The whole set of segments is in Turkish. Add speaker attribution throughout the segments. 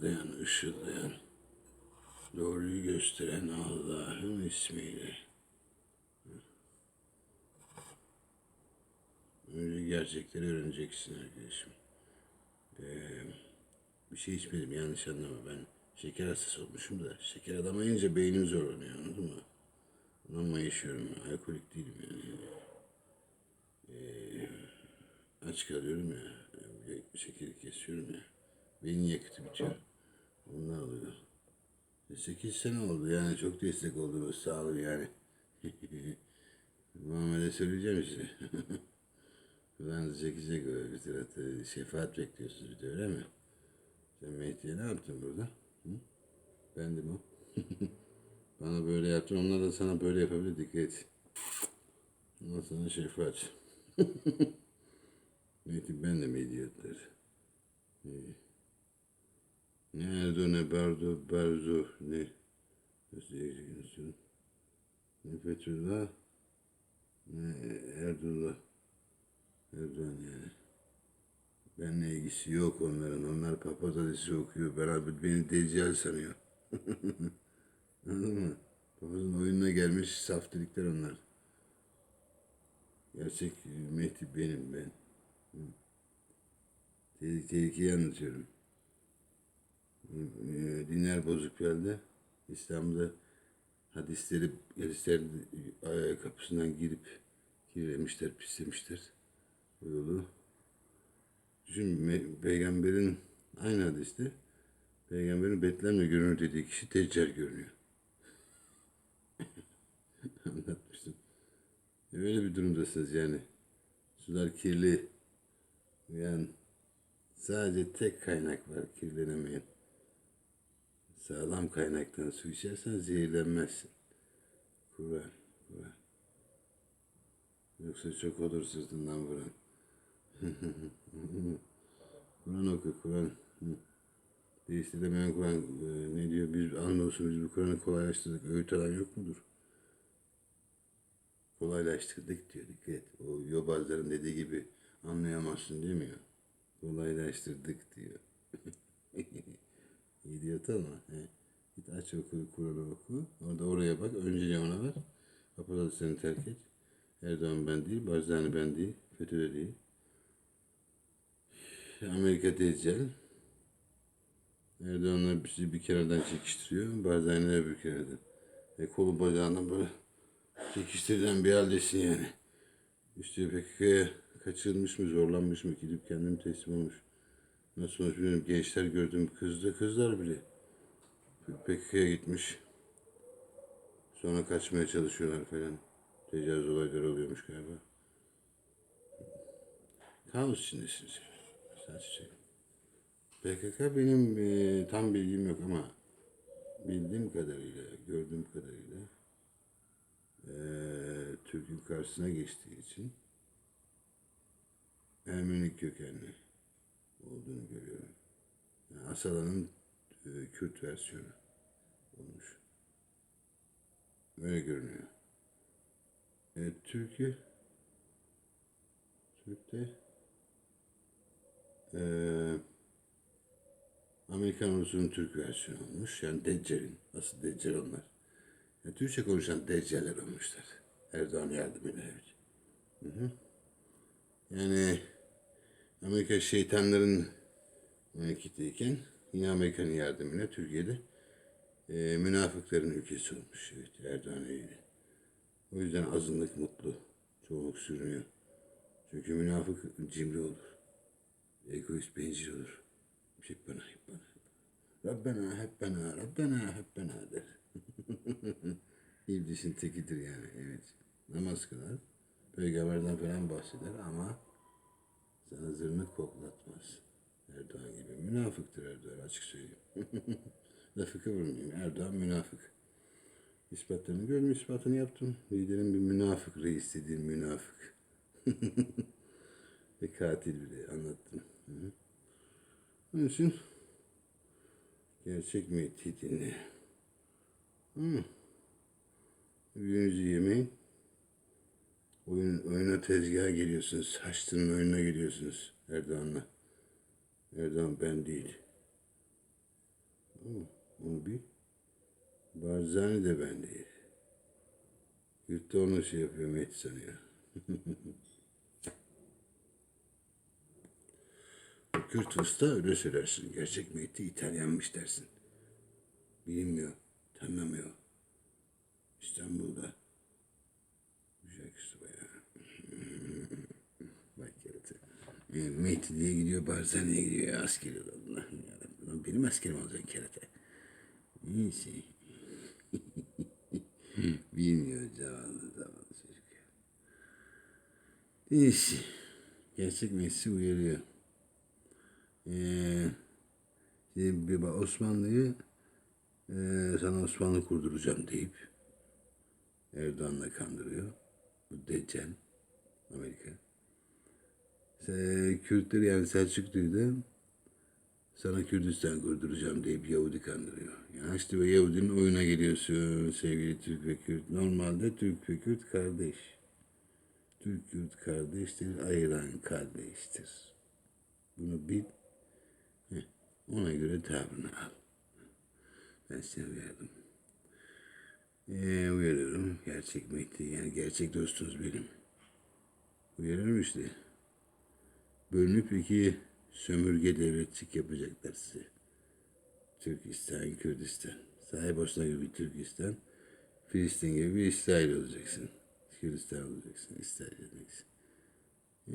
Speaker 1: Parıldayan, ışıldayan, doğruyu gösteren Allah'ın ismiyle. Önce gerçekleri öğreneceksin arkadaşım. Ee, bir şey içmedim yanlış anlama ben şeker hastası olmuşum da şeker alamayınca beynim zorlanıyor anladın mı? Onunla yaşıyorum alkolik değilim yani. Ee, aç kalıyorum ya şekeri kesiyorum ya beyin yakıtı bitiyor. Onlar oluyor. 8 sene oldu yani çok destek oldunuz sağ olun yani. Muhammed'e söyleyeceğim size. Ulan 8'e göre bir tarafta şefaat bekliyorsunuz bir de öyle mi? Sen Mehdi'ye ne yaptın burada? Hı? Bendim o. Bana böyle yaptın, onlar da sana böyle yapabilir, dikkat et. Ondan sana şefaat. Mehdi ben de mi idiotlar? İyi. Ne Erdo ne Berdo, Berzo ne? Ne Fethullah, ne Erdullah. Erdoğan yani. Benimle ilgisi yok onların. Onlar papaz hadisi okuyor. Beraber beni deccal sanıyor. Anladın mı? Papazın oyununa gelmiş saf delikler onlar. Gerçek Mehdi benim ben. Tehlikeyi anlatıyorum. Ee, Dinler bozuk bir halde İslam'da hadisleri, hadislerin e, kapısından girip kirlemişler, pislemişler bu yolu. Düşün peygamberin aynı hadiste peygamberin Betlem'le görünür dediği kişi Deccal görünüyor. Anlatmıştım. E, Öyle bir durumdasınız yani. Sular kirli. Yani sadece tek kaynak var kirlenemeyen. Sağlam kaynaktan su içersen zehirlenmezsin. Kur'an, Kur'an. Yoksa çok olur sırtından vuran. Kur'an oku, Kur'an. Değiştiremeyen Kur'an e, ne diyor? Biz anlıyorsun biz bu Kur'an'ı kolaylaştırdık. Öğüt alan yok mudur? Kolaylaştırdık diyor. Dikkat. O yobazların dediği gibi anlayamazsın demiyor. Kolaylaştırdık diyor. İdiot ama. He. Git aç oku, Kur'an'ı oku. Orada oraya bak. Önce ona ver. Seni terk et. Erdoğan ben değil, Barzani ben değil, FETÖ de değil. Amerika Deccal. Erdoğan'la bizi bir kereden çekiştiriyor, Barzani öbür kereden. E kolu bacağından böyle çekiştirilen bir haldesin yani. İşte PKK'ya kaçırılmış mı, zorlanmış mı, gidip kendimi teslim olmuş. Nasıl olmuş bilmiyorum. Gençler gördüm, kızdı, kızlar bile. PKK'ya gitmiş. Sonra kaçmaya çalışıyorlar falan. Tecavüz olayları oluyormuş galiba. Kaos içindesiniz. Sadece. PKK benim e, tam bilgim yok ama bildiğim kadarıyla, gördüğüm kadarıyla e, Türk'ün karşısına geçtiği için Ermeni kökenli olduğunu görüyorum. Yani Asala'nın e, Kürt versiyonu olmuş. Öyle görünüyor. E, Türkiye Türk'te e, Amerikan ordusunun Türk versiyonu olmuş. Yani Deccal'in. Asıl Deccal onlar. Yani Türkçe konuşan Deccaller olmuşlar. Erdoğan yardımıyla evet. Hı hı. Yani Amerika şeytanların memleketiyken yine Amerika'nın yardımıyla Türkiye'de e, münafıkların ülkesi olmuş. Evet Erdoğan öyle. O yüzden azınlık mutlu. Çoğunluk sürünüyor. Çünkü münafık cimri olur. Egoist bencil olur. Hep bana, hep bana. Rabbena, hep bana, Rabbena, hep bana der. İblisin tekidir yani, evet. Namaz kılar, peygamberden falan bahseder ama sana zırnık koklatmaz. Erdoğan gibi. Münafıktır Erdoğan açık söyleyeyim. Lafı kıvırmayayım. Erdoğan münafık. İspatlarını gördüm, ispatını yaptım. Liderin bir münafık, reis dediğim münafık. Ve katil bile anlattım. Hı hı. Onun için gerçek Mehdi dinle. Hı. Ürünüzü yemeyin. Oyun, oyuna tezgaha geliyorsunuz. Haçlı'nın oyununa geliyorsunuz Erdoğan'la. Erdoğan ben değil. Onu bir. Barzani de ben değil. Yurtta onu şey yapıyor, Mehdi sanıyor. Kürt usta öyle söylersin. Gerçek Mehdi İtalyanmış dersin. Bilinmiyor, tanımıyor. İstanbul'da. Güzel kızı bayağı. Bak kerata. E, diye gidiyor, Barzani'ye gidiyor. Ya, askeri Allah'ım yarabbim. Benim askerim olacaksın kerata. Neyse. Bilmiyor zavallı zavallı çocuk. Neyse. Gerçek Messi uyarıyor. Ee, bir bak Osmanlı'yı ee, sana Osmanlı kurduracağım deyip Erdoğan'la kandırıyor. Bu Deccal Amerika. Se- Kürtleri yani Selçuklu'yu sana Kürdistan kurduracağım deyip Yahudi kandırıyor. Yani işte ve Yahudinin oyuna geliyorsun sevgili Türk ve Kürt. Normalde Türk ve Kürt kardeş. Türk Kürt kardeştir, ayıran kardeştir. Bunu bil. Ona göre tavrını al. Ben seni uyardım. Ee, uyarıyorum. Gerçek Mehdi, yani gerçek dostunuz benim. Uyarıyorum işte. Bölünüp iki sömürge devletçik yapacaklar size. Türkistan, Kürdistan. Sahip Bosna gibi bir Türkistan. Filistin gibi bir İsrail olacaksın. Kürdistan olacaksın. İsrail olacaksın.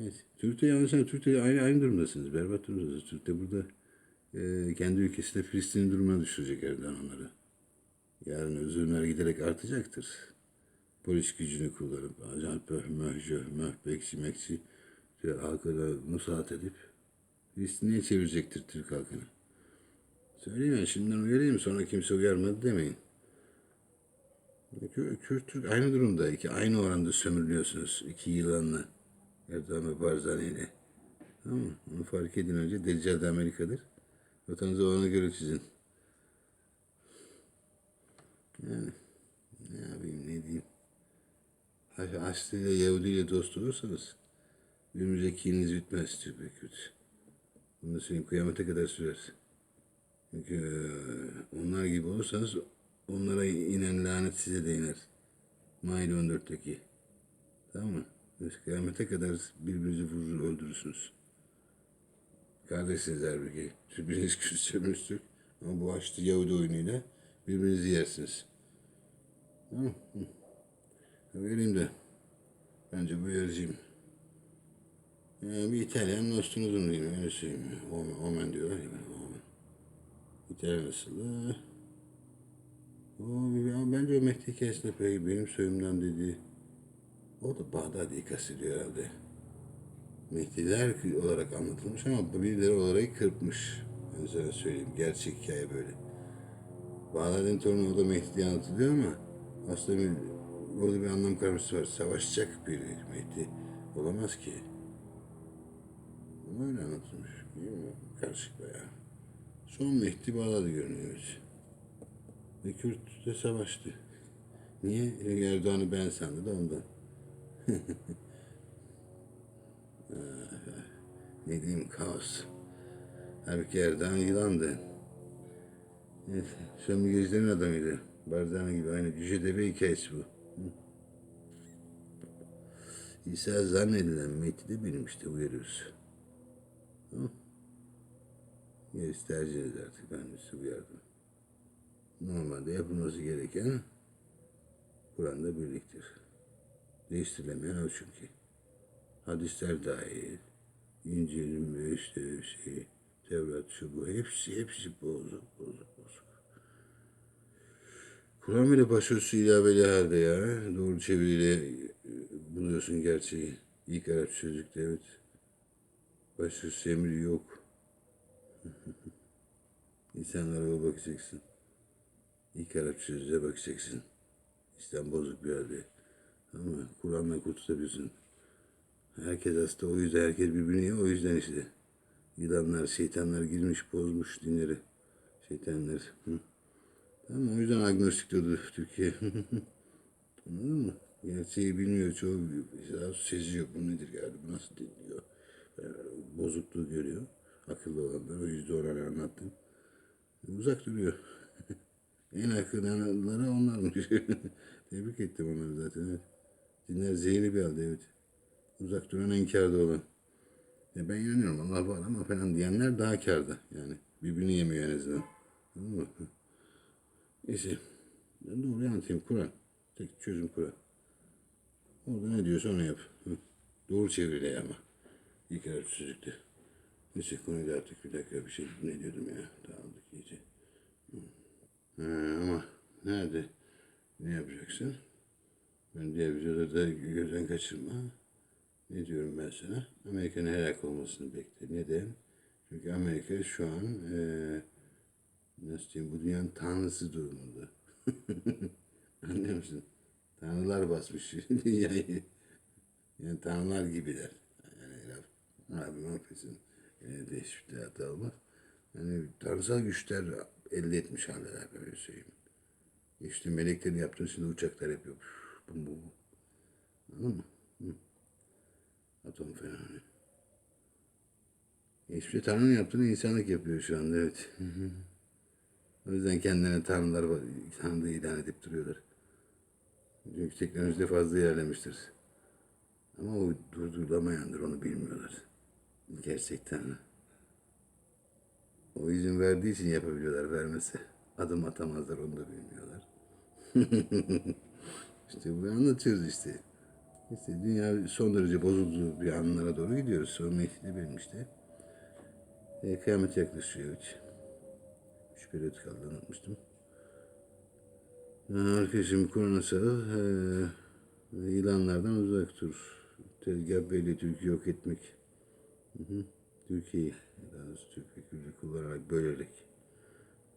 Speaker 1: Evet. Türk'te yanlış Türk'te aynı, aynı durumdasınız. Berbat durumdasınız. Türk'te burada e, kendi ülkesinde Filistin'in durumuna düşürecek Erdoğan onları. Yarın özürler giderek artacaktır. Polis gücünü kullanıp, ajan pöh, möhcö, möh, bekçi, diye halkına musaat edip Filistin'e çevirecektir Türk halkını. Söyleyeyim ya şimdiden uyarayım sonra kimse uyarmadı demeyin. Kü- Kürt Türk aynı durumda. iki aynı oranda sömürülüyorsunuz. iki yılanla. Erdoğan ve Barzani ile. Tamam? Onu fark edin önce. Deccal de Amerika'dır. Vatanınızı ona göre çizin. Yani ne yapayım ne diyeyim. Ha- Haçlı ile Yahudi ile dost olursanız birbirimize kininiz bitmez Kürt. Bunu söyleyeyim kıyamete kadar sürer. Çünkü eee, onlar gibi olursanız onlara inen lanet size de iner. Maide 14'teki. Tamam mı? Biz kıyamete kadar birbirinizi vurur öldürürsünüz. Kardeşsiniz halbuki. Biriniz Kürt, öbürünüz Türk. Ama bu açtı Yahudi oyunuyla birbirinizi yersiniz. Tamam mı? Vereyim de. Bence bu yarıcıyım. Yani bir İtalyan dostunuzum diyeyim. Öyle söyleyeyim. Omen, omen diyorlar ya. Omen. İtalyan asıllı. O, bence o Mehdi peki benim soyumdan dediği o da Bağdadi'yi kastediyor herhalde. Mehdiler olarak anlatılmış ama birileri olarak kırpmış. Ben sana söyleyeyim. Gerçek hikaye böyle. Bağdadi'nin torunu o da Mehdi anlatılıyor ama aslında bir, orada bir anlam karması var. Savaşacak bir Mehdi olamaz ki. Öyle anlatılmış. Mi? Karışık bayağı. Son Mehdi Bağdadi görünüyor. Ve Kürt de savaştı. Niye? Erdoğan'ı ben sandı da ondan. ne diyeyim kaos. Halbuki Erdoğan yılandı. Evet, sömürgecilerin adamıydı. Barzani gibi aynı Cüce hikayesi bu. İsa zannedilen Mehdi de benim işte uyarıyoruz. Gerisi tercihiniz artık ben de size uyardım. Normalde yapılması gereken Kur'an'da birliktir. Değiştirilemeyen o çünkü. Hadisler dahil, ve işte şey, Tevrat şu bu hepsi hepsi bozuk bozuk bozuk. Kur'an bile başörtüsü ilaveli halde ya. Doğru çeviriyle e, buluyorsun gerçeği. İlk Arap sözlükte evet. Başörtüsü emri yok. İnsanlara bakacaksın. İlk Arap sözlüğe bakacaksın. İslam bozuk bir halde. Ama Kur'an'la kurtulabilirsin. Herkes hasta o yüzden herkes birbirini yiyor o yüzden işte. Yılanlar, şeytanlar girmiş bozmuş dinleri. Şeytanlar. Hı. Tamam o yüzden agnostik diyordu Türkiye. Anladın mı? Gerçeği bilmiyor çoğu seziyor bu nedir yani bu nasıl dinliyor. Bozukluğu görüyor. Akıllı olanlar o yüzden ona anlattım. Uzak duruyor. en akıllıları onlarmış. Tebrik ettim onları zaten. Evet. Dinler zehirli bir halde evet. Uzak duran en kârda olan. Ya ben inanıyorum Allah var ama falan diyenler daha kârda. Yani birbirini yemiyor en azından. Anladın mı? Neyse. Ben doğruyu anlatayım. Kur'an. Tek çözüm Kur'an. Orada ne diyorsa onu yap. Doğru çeviriyle ama. İlk harfsizlikte. Neyse konuyu artık bir dakika bir şey ne diyordum ya. Dağıldık iyice. Ha, ama nerede? Ne yapacaksın? Ben diğer videoda da gözden kaçırma. Ne diyorum ben sana? Amerika'nın helak olmasını bekle. Neden? Çünkü Amerika şu an eee nasıl diyeyim bu dünyanın tanrısı durumunda. Anlıyor musun? Tanrılar basmış dünyayı. Yani tanrılar gibiler. Abim affetsin. Yine de hiçbir hata. Yani tanrısal güçler elde etmiş haldeler böyle söyleyeyim. İşte meleklerin yaptığı şimdi uçaklar yapıyor. Bum bum. bum. Anladın mı? Hı. Atom fenomeni. Hiçbir şey Tanrı'nın yaptığını insanlık yapıyor şu anda evet. O yüzden kendilerine tanrılar tanrı ilan edip duruyorlar. Çünkü teknolojide fazla ilerlemiştir. Ama o durdurulamayandır, onu bilmiyorlar. Gerçek tanrı. O izin verdiği için yapabiliyorlar, vermese. Adım atamazlar, onu da bilmiyorlar. işte bu anlatıyoruz işte. İşte dünya son derece bozulduğu bir anlara doğru gidiyoruz. Son Mehdi benim işte. E, kıyamet yaklaşıyor. Üç. Üç periyot kaldı unutmuştum. E, arkadaşım korona sarıl. E, ilanlardan uzak dur. Tezgah belli Türkiye yok etmek. Hı hı. Türkiye'yi, daha doğrusu Türk Kürt'ü kullanarak bölerek.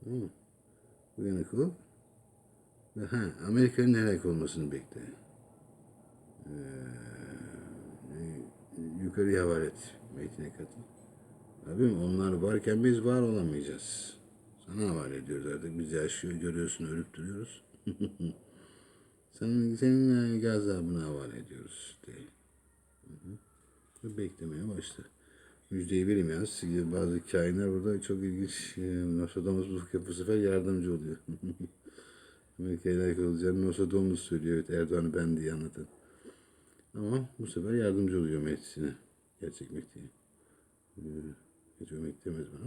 Speaker 1: Hı. Uyanık ol. Ve ha, Amerika'nın helak olmasını bekle. yukarıya havale et. Metine katıl. Abim onlar varken biz var olamayacağız. Sana havale ediyoruz artık. Biz yaşıyor, görüyorsun, ölüp duruyoruz. senin, senin gazabına havale ediyoruz diye. Hı hı. Beklemeye başla. Müjdeyi verim yalnız. Bazı kainler burada çok ilginç. E, Nostradamus bu, bu sefer yardımcı oluyor. Amerika'ya layık olacağını Nostradamus söylüyor. Evet Erdoğan'ı ben diye anlatan. Ama bu sefer yardımcı oluyor Mehdi'sine. Gerçek Mehdi'ye. Ee, hiç Mehdi demez bana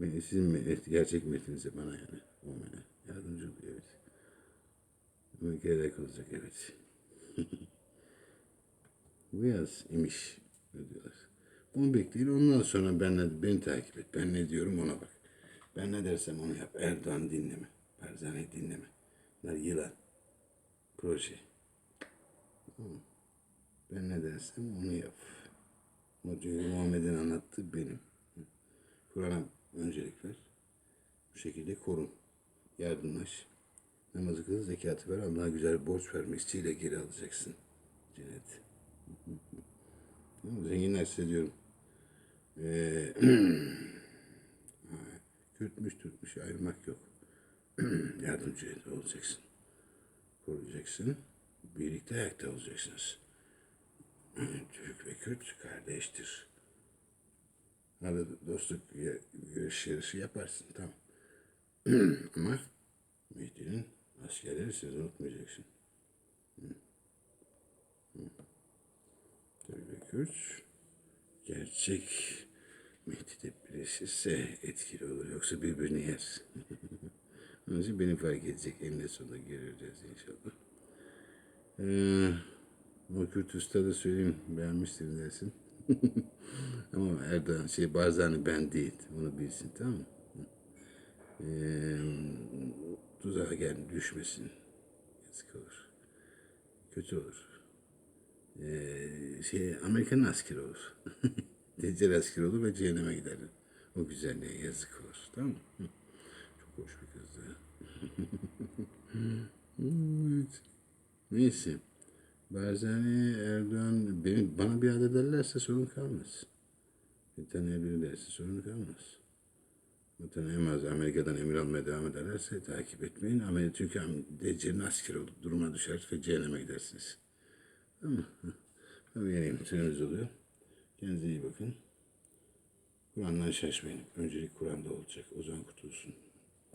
Speaker 1: ama sizin gerçek Mehdi'nize bana yani. O bana yardımcı oluyor evet. Amerika'ya layık olacak evet. bu yaz imiş. Diyorlar. Bunu bekleyin ondan sonra ben ne, beni takip et. Ben ne diyorum ona bak. Ben ne dersem onu yap. Erdoğan dinleme. Barzani dinleme. Bunlar yılan. Proje. Ben ne dersem onu yap. Çünkü Muhammed'in anlattığı benim. Kur'an'a öncelik ver. Bu şekilde korun. Yardımlaş. Namazı kıl, zekatı ver. Allah'a güzel borç ver. Misliyle geri alacaksın. Cennet. Zenginler size diyorum. Ee, Kürtmüş, Türkmüş ayırmak yok. Yardımcı olacaksın. Koruyacaksın. Birlikte ayakta olacaksınız. Türk ve Kürt kardeştir. Arada dostluk görüş yarışı yaparsın tamam. Ama Mehdi'nin askerleri siz unutmayacaksın. Türk ve Kürt gerçek Mehdi de birleşirse etkili olur. Yoksa birbirini yer. Onun için beni fark edecek. Eninde sonunda göreceğiz inşallah. Ee, o Kürt Usta'da söyleyeyim. Beğenmiştir dersin. Ama Erdoğan şey Barzani ben değil. Onu bilsin tamam mı? Ee, tuzağa gel düşmesin. Yazık olur. Kötü olur. Ee, şey Amerikan askeri olur. Deccal askeri olur ve cehenneme gider. O güzelliğe yazık olur. Tamam mı? Çok hoş bir kızdı. evet. Neyse. Barzani Erdoğan beni, bana bir adet ederlerse sorun kalmaz. Bir tanıyabilirlerse sorun kalmaz. Bu tanıyamaz. Amerika'dan emir almaya devam ederlerse takip etmeyin. Amerika çünkü Deccal'in askeri olur. Duruma düşer ve cehenneme gidersiniz. Tamam mı? Tabii yeneyim. Süremiz oluyor. Kendinize iyi bakın. Kur'an'dan şaşmayın. Öncelik Kur'an'da olacak. Ozan kurtulsun.